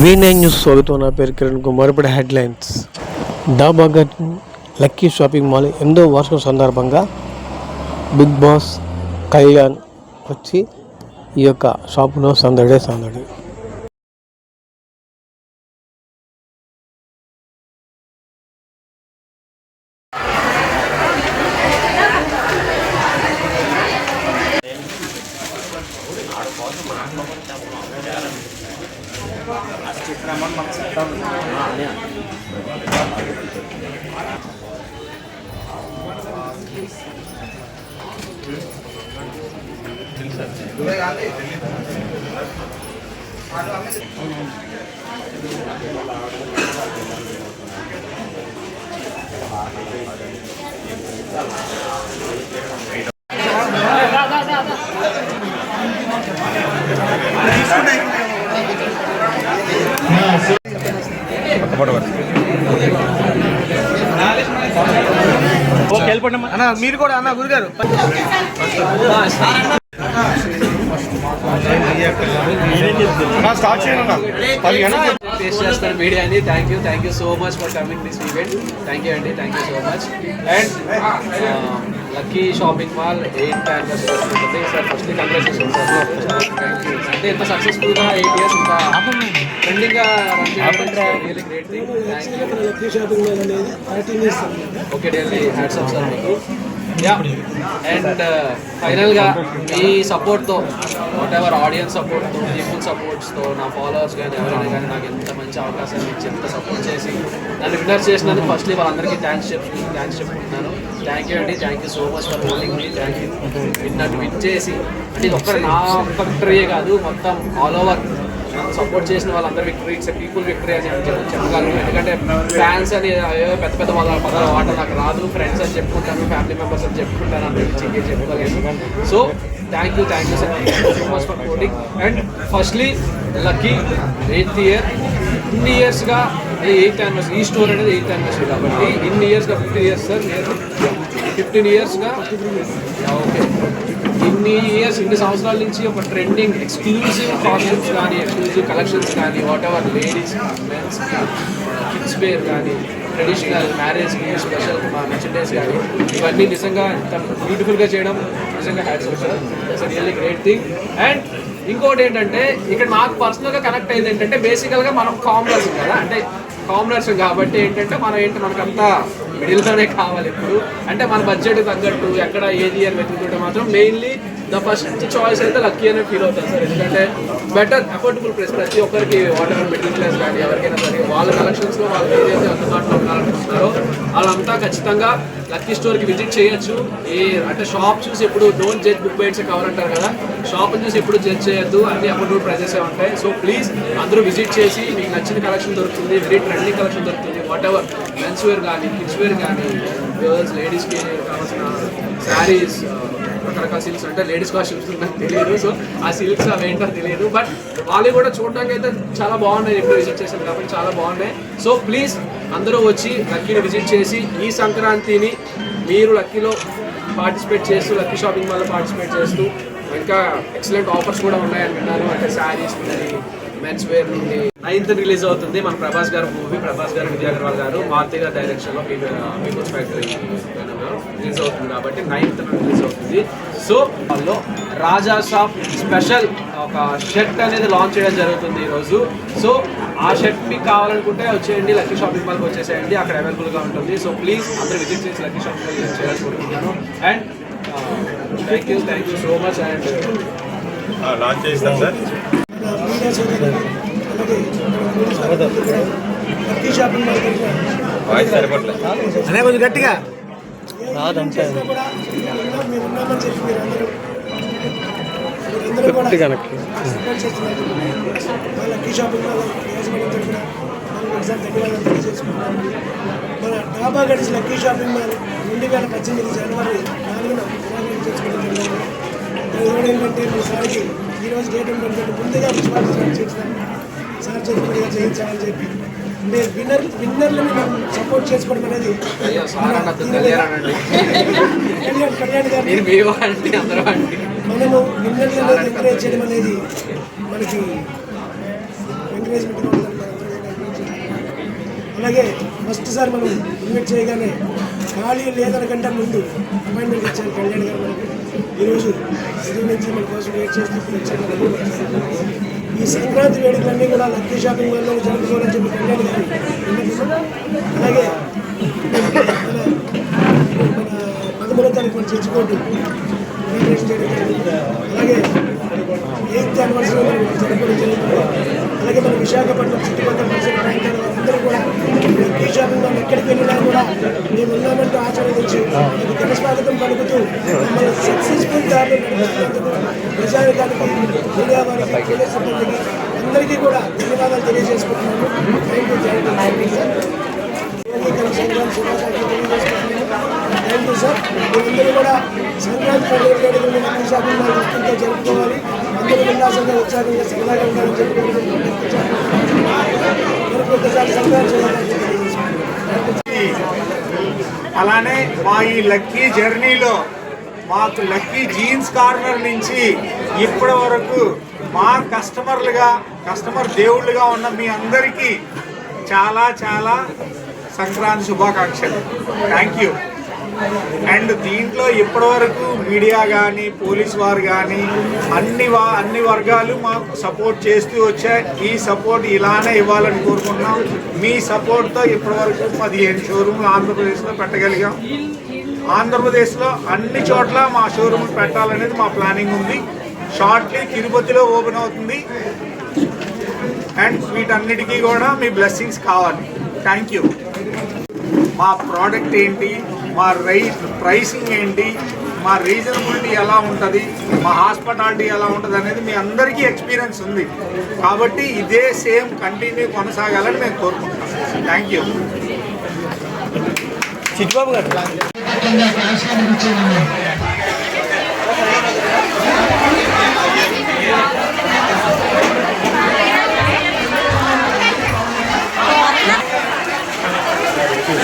V nine news స్వాగతం. నా పేరు కిరణ్ కుమార్. ఇప్పుడు హెడ్లైన్స్. దాబాగట్ లక్కీ షాపింగ్ మాల్ ఎనిమిదో వార్షికం సందర్భంగా బిగ్ బాస్ కళ్యాణ్ వచ్చి ఈ యొక్క షాపులో సందడే సందడి. అన్న మీరు కూడా అన్న గురుగారు. స్టార్ట్ చేయండి ఫేస్ చేస్తారు మీడియాని thank you thank you so much for coming this event thank you అండి thank you so much and lucky shopping mall eight sir first congratulation sir thank you అంటే ఎంత సక్సెస్ఫుల్గా ఎయిట్ ఇయర్స్ ఇంత ట్రెండింగ్గా really great thing thank you okay really hats off sir మీకు and ఫైనల్గా uh, మీ సపోర్ట్తో whatever audience సపోర్ట్తో people సపోర్ట్స్తో నా ఫాలోవర్స్ కానీ ఎవరైనా కానీ నాకు ఎంత మంచి అవకాశం ఇచ్చి ఎంత సపోర్ట్ చేసి నన్ను విన్నర్ చేసినందుకు ఫస్ట్లీ వాళ్ళందరికీ థ్యాంక్స్ చెప్పి థ్యాంక్స్ చెప్పుకుంటున్నాను. థ్యాంక్ యూ అండి. Thank you so much for holding me thank you విన్నట్టు విన్ చేసి అంటే ఇది ఒక్కరు నా ఒక్క కాదు మొత్తం ఆల్ ఓవర్ సపోర్ట్ చేసిన వాళ్ళందరూ విక్టరీ ఇట్స్ పీపుల్ విక్టరీ అని చెప్పగలను ఎందుకంటే ఫ్యాన్స్ అని అయ్యో పెద్ద పెద్ద వాళ్ళ పదాలు వాట నాకు రాదు. ఫ్రెండ్స్ అని చెప్పుకుంటాను ఫ్యామిలీ మెంబర్స్ అని చెప్పుకుంటాను అని చెప్పి చెప్పుకోలేదు so thank you thank you sir so much for coating and firstly lucky eighth year ఇన్ని ఇయర్స్గా ఎయిత్ యానివర్సరీ ఈ స్టోర్ అనేది ఎయిత్ యానివర్సరీ కాబట్టి ఇన్ని ఇయర్స్గా ఫిఫ్టీన్ ఇయర్స్ సార్ నేను ఫిఫ్టీన్ ఇయర్స్గా ఓకే ఇన్ని ఇయర్స్ ఇన్ని సంవత్సరాల నుంచి ఒక ట్రెండింగ్ ఎక్స్క్లూజివ్ కాస్ట్యూమ్స్ కానీ ఎక్స్క్లూజివ్ కలెక్షన్స్ కానీ whatever ladies men's kids wear కానీ ట్రెడిషనల్ మ్యారేజ్కి స్పెషల్ మెర్చండైజ్ కానీ ఇవన్నీ నిజంగా బ్యూటిఫుల్గా చేయడం నిజంగా hats sir. It's really great thing and ఇంకోటి ఏంటంటే ఇక్కడ నాకు పర్సనల్గా కనెక్ట్ అయింది ఏంటంటే బేసికల్గా మనం కామనర్స్ కదా. అంటే కామనర్స్ కాబట్టి ఏంటంటే మనం ఏంటి మనకంతా మిడిల్లోనే కావాలి ఇప్పుడు అంటే మన బడ్జెట్ తగ్గట్టు ఎక్కడ ఏది అని వెతుకుంటే మాత్రం మెయిన్లీ ద ఫస్ట్ చాయిస్ అయితే లక్కీ అనే ఫీల్ అవుతాను సార్. ఎందుకంటే బెటర్ అఫోర్డబుల్ ప్రైస్ ప్రతి ఒక్కరికి వాటర్ మిడిల్ క్లాస్ కానీ ఎవరికైనా సరే వాళ్ళ కలెక్షన్స్లో వాళ్ళకి ఏదైతే అందుబాటులో ఉండాలనుకుంటున్నారో వాళ్ళంతా ఖచ్చితంగా లక్కీ స్టోర్కి విజిట్ చేయొచ్చు. ఏ అంటే షాప్ చూసి ఎప్పుడు don't judge book by its cover అంటారు కదా. షాప్ చూసి ఎప్పుడు జడ్జ్ చేయొద్దు. అన్ని అఫోర్డబుల్ ప్రైజెస్ ఉంటాయి. సో ప్లీజ్ అందరూ విజిట్ చేసి మీకు నచ్చిన కలెక్షన్ దొరుకుతుంది. వెరీ ట్రెండింగ్ కలెక్షన్ దొరుకుతుంది. వాట్ ఎవర్ మెన్స్ వేర్ కానీ కిడ్స్ వేర్ కానీ గర్ల్స్ లేడీస్కి కావాల్సిన శారీస్ రకరకాల సిల్క్స్ అంటే లేడీస్ కాస్ట్యూమ్స్ నాకు తెలియదు. సో ఆ సిల్క్స్ అవి ఏంటో తెలియదు. బట్ వాళ్ళు కూడా చూడడానికి అయితే చాలా బాగున్నాయి. ఎప్పుడు విజిట్ చేశాను కాబట్టి చాలా బాగున్నాయి. సో ప్లీజ్ అందరూ వచ్చి లక్కీని విజిట్ చేసి ఈ సంక్రాంతిని మీరు లక్కీలో పార్టిసిపేట్ చేస్తూ లక్కీ షాపింగ్ మాల్లో పార్టిసిపేట్ చేస్తూ ఇంకా ఎక్సలెంట్ ఆఫర్స్ కూడా ఉన్నాయని విన్నాను. అంటే శారీస్ ఉన్నాయి మెన్స్ వేర్ నుండి నైన్త్ రిలీజ్ అవుతుంది మన ప్రభాస్ గారు మూవీ ప్రభాస్ గారు విజయ్ అగర్వాల్ గారు. మారుతి గారి డైరెక్షన్లో పీపుల్స్ ఫ్యాక్టరీ రిలీజ్ అవుతుంది కాబట్టి నైన్త్ రిలీజ్ అవుతుంది. సో వాళ్ళు రాజా షాప్ స్పెషల్ ఒక షర్ట్ అనేది లాంచ్ చేయడం జరుగుతుంది ఈరోజు. సో ఆ షర్ట్ మీకు కావాలనుకుంటే వచ్చేయండి లక్కీ షాపింగ్ మాల్కి వచ్చేసేయండి. అక్కడ అవైలబుల్గా ఉంటుంది. సో ప్లీజ్ అందరూ విజిట్ చేసి లక్కీ షాపింగ్ మాల్ విజిట్ చేయాలనుకుంటున్నాను. And thank you thank you so much and launch చేస్తాం సార్. మీడియా సోదరులు అలాగే లక్కీ షాపింగ్ అనే కొంచెం గట్టిగా. ఏం చేసినా కూడా మేము ఉన్నామని చెప్పి మీరు అందరూ మీరందరూ కూడా కనెక్ట్ సపోర్ట్ చేస్తున్నారు మా లక్కీ షాపింగ్ ఒకసారి ధన్యవాదాలు మన డాబా గడిచి లక్కీ షాపింగ్ మాల్ రెండు వేల పద్దెనిమిది జనవరి నాలుగున ఏంటంటే సార్కి ఈరోజు డేట్ ఏంటంటే ముందుగా చేసినాం సార్ చేతులుగా చేయించాలని చెప్పి. అంటే విన్నర్ విన్నర్లని మనం సపోర్ట్ చేసుకోవడం అనేది కళ్యాణ్ అండి. మనము విన్నర్లు అనేది ఎంకరేజ్ చేయడం అనేది మనకి ఎంకరేజ్మెంట్ అలాగే ఫస్ట్ సార్ మనం ఇన్వైట్ చేయగానే ఖాళీ లేదనకంటే ముందు అపాయింట్మెంట్ ఇచ్చారు కళ్యాణ్ గారు మనకి. ఈరోజు సిటీ నుంచి మన కోసం వెయిట్ చేస్తూ ఈ సంక్రాంతి వేడుకలన్నీ కూడా లక్కీ షాపింగ్ మాల్లో జరుపుకోవాలని చెప్పి కళ్యాణ్ గారు అలాగే మన పదమూడో తారీఖు మన అలాగే ఎయిత్ యానివర్సరీ జరుపుకోవడం జరుగుతుంది అలాగే మన విశాఖపట్నం చుట్టుపక్కల వాళ్ళందరూ కూడా షాపింగ్ మాల్ ఎక్కడికి వెళ్ళినా కూడా మేము ఉన్నామంటూ ఆచరించి మీకు ఘన స్వాగతం పలుకుతూ మమ్మల్ని సక్సెస్ఫుల్ దారిలో నడిపిస్తున్నందుకు ప్రజానికానికి మీడియా వారికి పోలీస్ సిబ్బందికి అందరికీ కూడా ధన్యవాదాలు తెలియజేసుకుంటున్నాను. థ్యాంక్ యూ శుభాకాంక్షలు థ్యాంక్ యూ సార్. కూడా సంక్రాంతి పండుగ వేడుకలు షాపింగ్ మాల్ వస్తుంటే జరుపుకోవాలి. అందరూ ఉల్లాసంగా ఉత్సాహంగా సరదాగా ఉండాలని అలానే మా ఈ లక్కీ జర్నీలో మాకు లక్కీ జీన్స్ కార్నర్ నుంచి ఇప్పటి వరకు మా కస్టమర్లుగా కస్టమర్ దేవుళ్ళుగా ఉన్న మీ అందరికీ చాలా చాలా సంక్రాంతి శుభాకాంక్షలు. Thank you. అండ్ దీంట్లో ఇప్పటివరకు మీడియా కానీ పోలీస్ వారు కానీ అన్ని వా అన్ని వర్గాలు మాకు సపోర్ట్ చేస్తూ వచ్చాయి. ఈ సపోర్ట్ ఇలానే ఇవ్వాలని కోరుకుంటున్నాం. మీ సపోర్ట్తో ఇప్పటివరకు పదిహేను షోరూమ్లు ఆంధ్రప్రదేశ్లో పెట్టగలిగాం. ఆంధ్రప్రదేశ్లో అన్ని చోట్ల మా షోరూమ్ పెట్టాలనేది మా ప్లానింగ్ ఉంది. షార్ట్లీ తిరుపతిలో ఓపెన్ అవుతుంది. అండ్ వీటన్నిటికీ కూడా మీ బ్లెస్సింగ్స్ కావాలి. Thank you. మా ప్రోడక్ట్ ఏంటి? మా రై ప్రైసింగ్ ఏంటి? మా రీజనబిలిటీ ఎలా ఉంటుంది? మా హాస్పిటాలిటీ ఎలా ఉంటుంది అనేది మీ అందరికీ ఎక్స్పీరియన్స్ ఉంది. కాబట్టి ఇదే సేమ్ కంటిన్యూ కొనసాగాలని మేము కోరుకుంటున్నాం. థ్యాంక్ యూ చిట్బాబు గారు. ഞാൻ